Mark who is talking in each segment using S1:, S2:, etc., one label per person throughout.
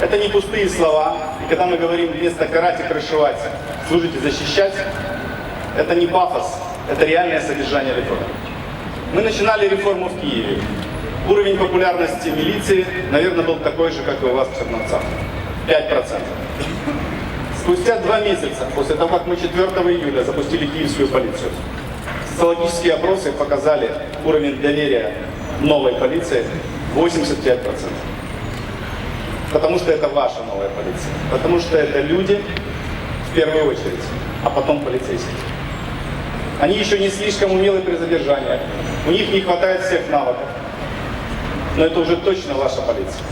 S1: Это не пустые слова. И когда мы говорим вместо карать и крышевать, служите защищать, это не пафос, это реальное содержание реформы. Мы начинали реформу в Киеве. Уровень популярности милиции, наверное, был такой же, как и у вас в Черновцах. 5%. Спустя два месяца, после того, как мы 4 июля запустили киевскую полицию, социологические опросы показали уровень доверия новой полиции 85%. Потому что это ваша новая полиция. Потому что это люди, в первую очередь, а потом полицейские. Они еще не слишком умелы при задержании. У них не хватает всех навыков. Но это уже точно ваша полиция.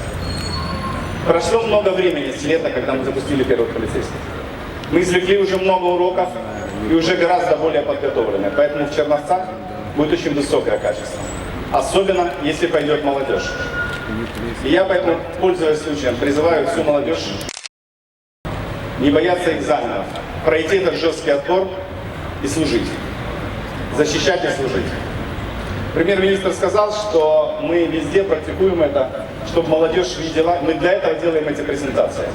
S1: Прошло много времени с лета, когда мы запустили первых полицейских. Мы извлекли уже много уроков и уже гораздо более подготовлены. Поэтому в Черновцах будет очень высокое качество. Особенно, если пойдет молодежь. И я поэтому, пользуясь случаем, призываю всю молодежь не бояться экзаменов, пройти этот жесткий отбор и служить. Защищать и служить. Премьер-министр сказал, что мы везде практикуем это, чтобы молодежь видела. Мы для этого делаем эти презентации.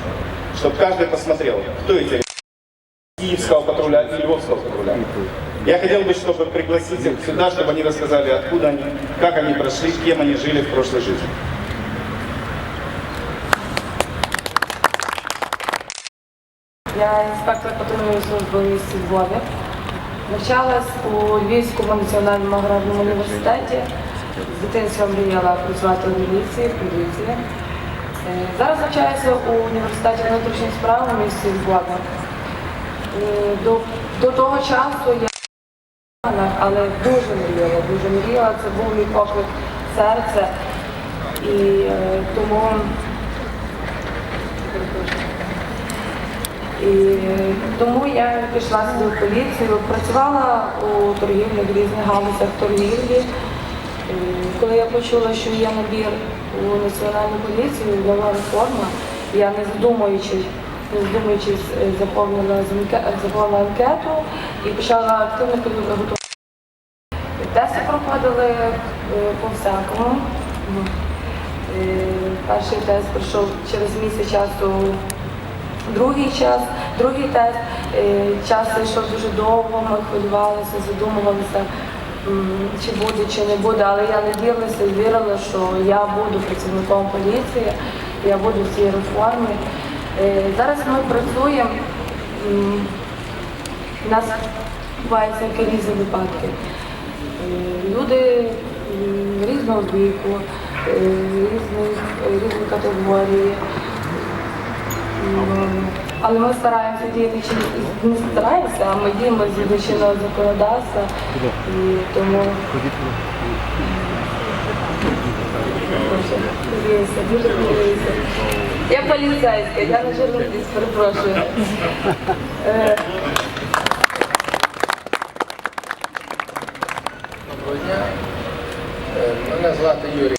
S1: Чтобы каждый посмотрел, кто эти Киевского патруля и Львовского патруля. Я хотел бы, чтобы пригласить их сюда, чтобы они рассказали, откуда они, как они прошли, кем они жили в прошлой жизни.
S2: Я інспектор патрульної служби у місті Львові. Навчалась у Львівському національному аграрному університеті. З дитинства мріяла працювати в міліції, поліції. Е, Зараз навчаюся у університеті внутрішніх справ у місті Львові. Е, До, до того часу я але дуже мріяла, дуже мріяла. Це був мій поклик серця. І е, тому І тому я пішла сюди в поліцію, працювала у торгівлі в різних галузях торгівлі. Коли я почула, що є набір у національну поліцію, нова реформа, я не задумуючись, не задумуючись, е, заповнила заповнила анкету і почала активно готувати. Тести проходили е, по всякому. Е, Перший тест пройшов через місяць часу Другий час, другий тест, е, час йшов дуже довго, ми хвилювалися, задумувалися, чи буде, чи не буде, але я надіялася і вірила, що я буду працівником поліції, я буду в цій реформі. Е, Зараз ми працюємо, у нас відбуваються різні випадки. Е, Люди різного віку, різних, різні категорії. Але ми стараємося діяти чи не стараємося, а ми діємо згідно чинного законодавства. І тому хвилююся, дуже хвилююся. Я поліцейська, я не журналіст, перепрошую. Е,
S3: Доброго дня. Е, Мене звати Юрій.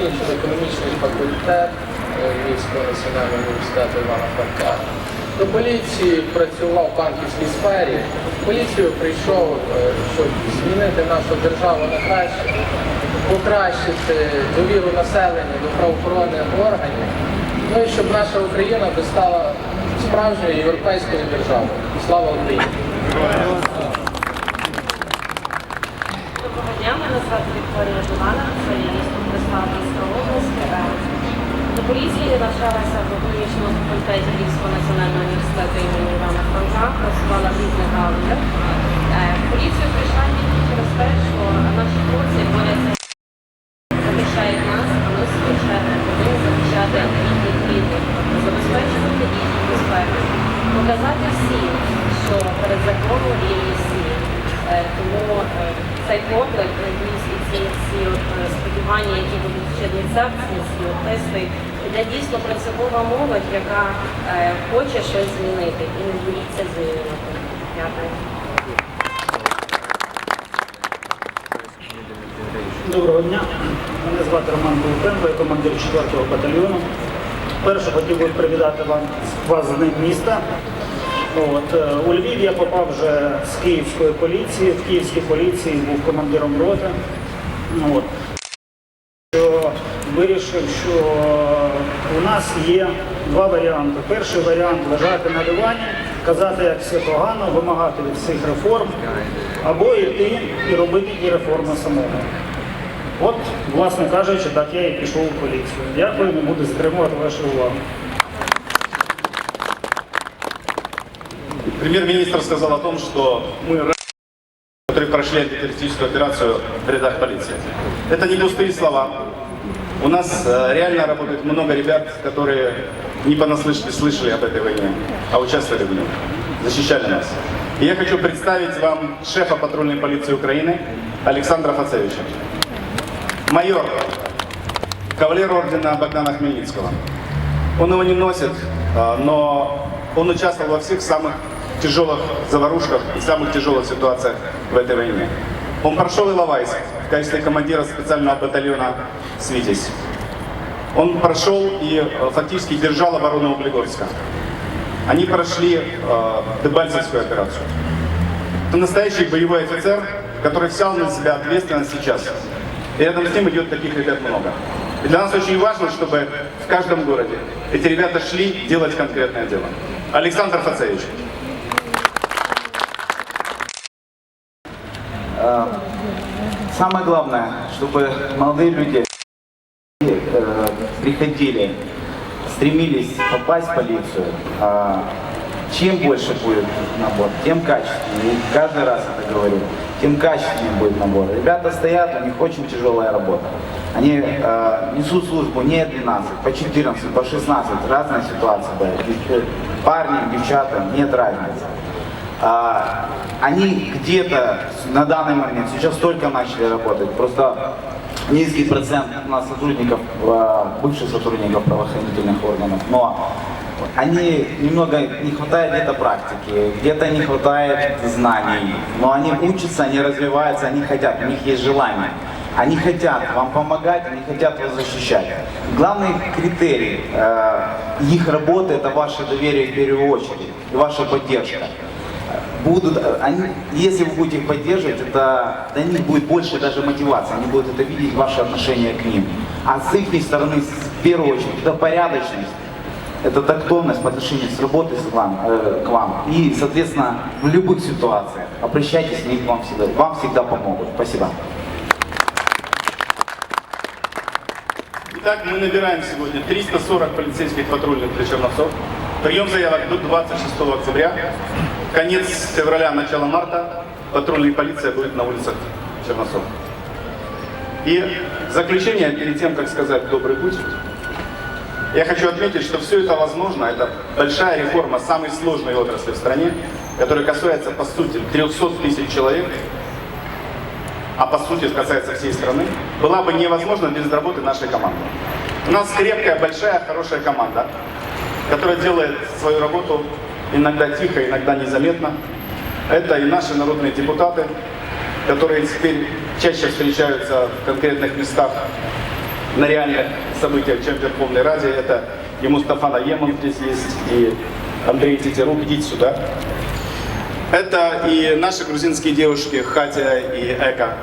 S3: Закінчив економічний факультет е, Львівського національного університету Івана Франка. До поліції працював в банківській сфері. В поліцію прийшов, е, щоб змінити нашу державу на краще, покращити довіру населення до правоохоронних органів, ну і щоб наша Україна стала справжньою європейською державою. Слава Україні!
S4: Доброго дня, мене звати Вікторія Жувана, це є Преславська область. Е, До поліції навчалася в економічному факультеті Львівського національного університету імені Івана Франка, працювала в різних галузях. Е, В поліцію прийшла тільки через те, що наші хлопці борються, захищають нас, а звичайно повинні захищати забезпечувати їхню безпеку, показати всім, що перед законом рівні всі. Е, Тому е, цей поклик ніс і ці всі от, сподівання, які будуть в Чернівцях, тести, для дійсно принципова молодь, яка е, хоче щось змінити і не боїться змінювати. Дякую.
S5: Доброго дня. Мене звати Роман Полупенко, я командир 4-го батальйону. Перше хотів би привітати вам, вас з Днем міста. От, е, у Львів я попав вже з київської поліції. В київській поліції був командиром роти. От Що вирішив вирішив, що у нас є два варіанти. Перший варіант лежати на дивані, казати, як все погано, вимагати від всіх реформ, або йти і робити ті реформи самому. От, власне кажучи, так я і пішов у поліцію. Дякую, не буду затримувати вашу увагу.
S1: Премьер-министр сказал о том, что мы ра- которые прошли антитеррористическую операцию в рядах полиции. Это не пустые слова. У нас э, реально работает много ребят, которые не понаслышке слышали об этой войне, а участвовали в ней, защищали нас. И я хочу представить вам шефа патрульной полиции Украины Александра Фацевича. Майор, кавалер ордена Богдана Хмельницкого. Он его не носит, а, но он участвовал во всех самых тяжелых заварушках и самых тяжелых ситуациях в этой войне. Он прошел Иловайск в качестве командира специального батальона «Свитязь». Он прошел и э, фактически держал оборону Углегорска. Они прошли э, Дебальцевскую операцию. Это настоящий боевой офицер, который взял на себя ответственность сейчас. И рядом с ним идет таких ребят много. И для нас очень важно, чтобы в каждом городе эти ребята шли делать конкретное дело. Александр Фацевич.
S6: Самое главное, чтобы молодые люди э, приходили, стремились попасть в полицию. А, Чем больше будет набор, тем качественнее. И каждый раз это говорю. Тем качественнее будет набор. Ребята стоят, у них очень тяжелая работа. Они э, несут службу не 12, по 14, по 16. Разная ситуация бывает. Дев- Парни, девчата, нет разницы. А, они где-то на данный момент сейчас только начали работать. Просто низкий процент у нас сотрудников, а, бывших сотрудников правоохранительных органов, но они немного не хватает где-то практики, где-то не хватает знаний, но они учатся, они развиваются, они хотят, у них есть желание. Они хотят вам помогать, они хотят вас защищать. Главный критерий э, их работы это ваше доверие в первую очередь и ваша поддержка будут, они, если вы будете их поддерживать, это для них будет больше даже мотивации, они будут это видеть, ваше отношение к ним. А с их стороны, в первую очередь, это порядочность, это тактовность по отношению с работой с вам, э, к вам. И, соответственно, в любых ситуациях обращайтесь, они вам всегда, вам всегда помогут. Спасибо.
S1: Итак, мы набираем сегодня 340 полицейских патрульных для Черновцов. Прием заявок до 26 октября. Конец февраля, начало марта. Патрульная полиция будет на улицах Черновцов. И в заключение, перед тем, как сказать «добрый путь», я хочу отметить, что все это возможно. Это большая реформа самой сложной отрасли в стране, которая касается, по сути, 300 тысяч человек, а по сути касается всей страны, была бы невозможна без работы нашей команды. У нас крепкая, большая, хорошая команда, которая делает свою работу иногда тихо, иногда незаметно. Это и наши народные депутаты, которые теперь чаще встречаются в конкретных местах на реальных событиях, чем в Верховной Раде. Это и Мустафа Наемов здесь есть, и Андрей Тетерук, идите сюда. Это и наши грузинские девушки Хатя и Эка.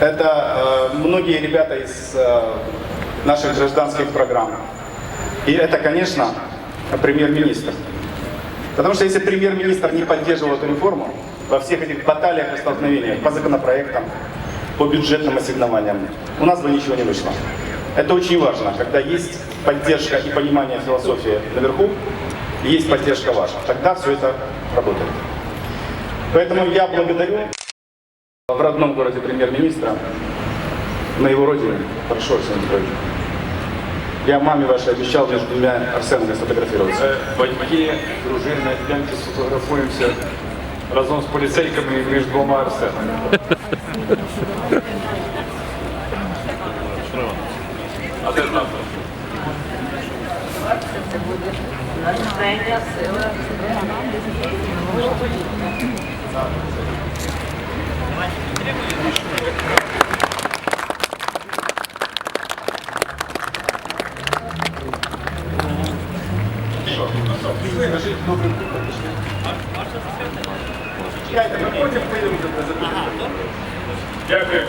S1: Это э, многие ребята из э, наших гражданских программ. И это, конечно, премьер-министр. Потому что если премьер-министр не поддерживал эту реформу во всех этих баталиях и столкновениях по законопроектам, по бюджетным ассигнованиям, у нас бы ничего не вышло. Это очень важно, когда есть поддержка и понимание философии наверху, и есть поддержка ваша. Тогда все это работает. Поэтому я благодарю в родном городе премьер-министра, на его родине. Хорошо, Арсений Петрович. Я маме вашей обещал между двумя Арсенами сфотографироваться.
S7: Е, Батьки, дружина, йдемте сфотографуємося разом з поліцейками між двома арсенами. А де ж назва?
S1: Чекайте, ми потім поїдемо за
S7: Дякую, Щиро.
S1: Добре.